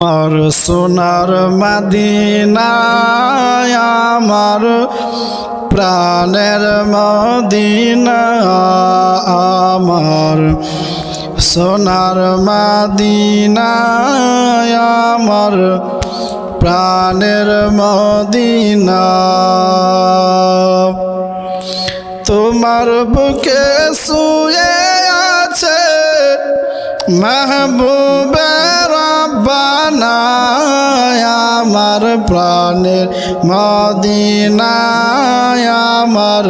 আমার সোনার মাদিনায়, আমার প্রাণের মদিনা আমার সোনার মাদিনায়, আমার প্রাণের মদিনা তোমার বুকে শুয়ে আছে মাহবুবের বানায় আমার প্রাণের মদিনায়, আমার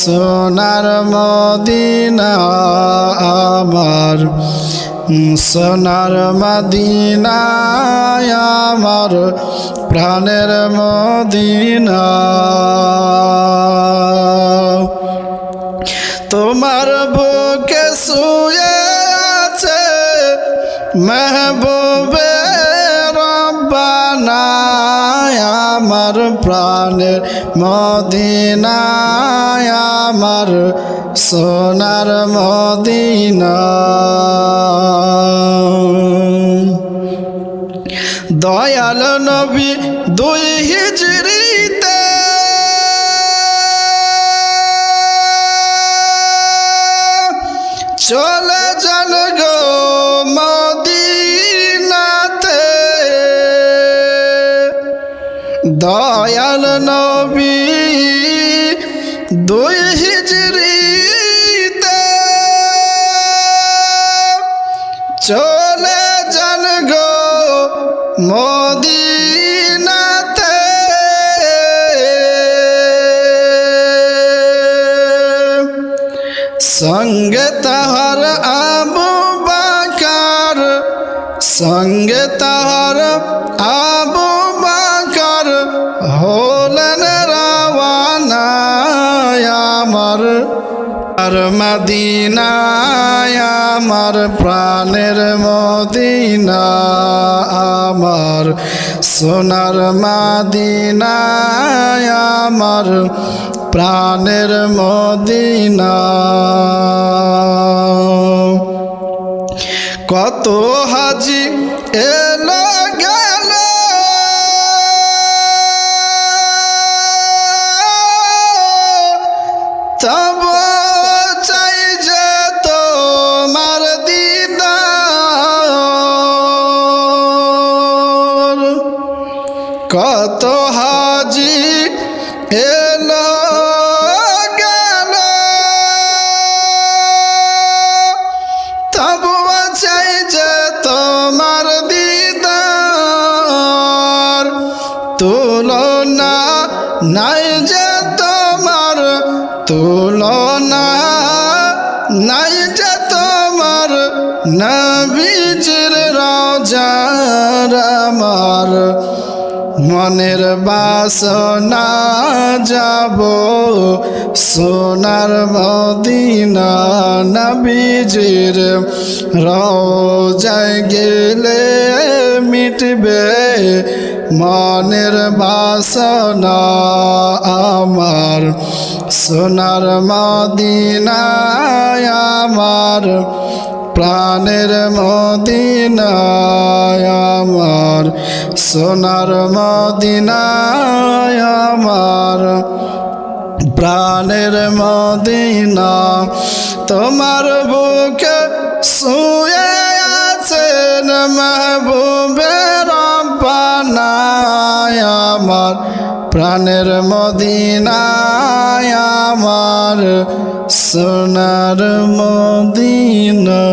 সোনার মদিনা আমার সোনার মদিনায়, আমার প্রাণের মদিনা তোমার বুকে শুয়ে মেহবুবে রব্বানায় আমার প্রাণের মদিনায় আমার সোনার মদিনা। দয়াল নবী দুই হিজরিতে চলে যান দয়াল নবী দুই হিজরিতে চলে যান গো মদিনাতে। সঙ্গে তাহার আবু বাকার, সঙ্গে তাহার আবু আর মদিনায় আমার প্রাণের মদিনা, আমার সোনার মদিনায় আমার প্রাণের মদিনা। কত হাজি এলো গেল, তব কত হাজি এলো গেল। তবু চাই যে তোমার দিদার তুলনা নাই যে তোমার, তুলনা নাই যে তোমার। নবীজির রাজার আমার মনের বাসনা যাব সোনার মদিনা নবীজির রোজায় গেলে মিটবে মনের বাসনা আমার সোনার মদিনায় আমার প্রাণের মদিনায় আমার সোনার মদিনায় আমার। প্রাণের মদিনা তোমার বুকে শুয়ে আছেন মাহবুবের প্রাণের মদিনায় আমার সোনার মদিনা।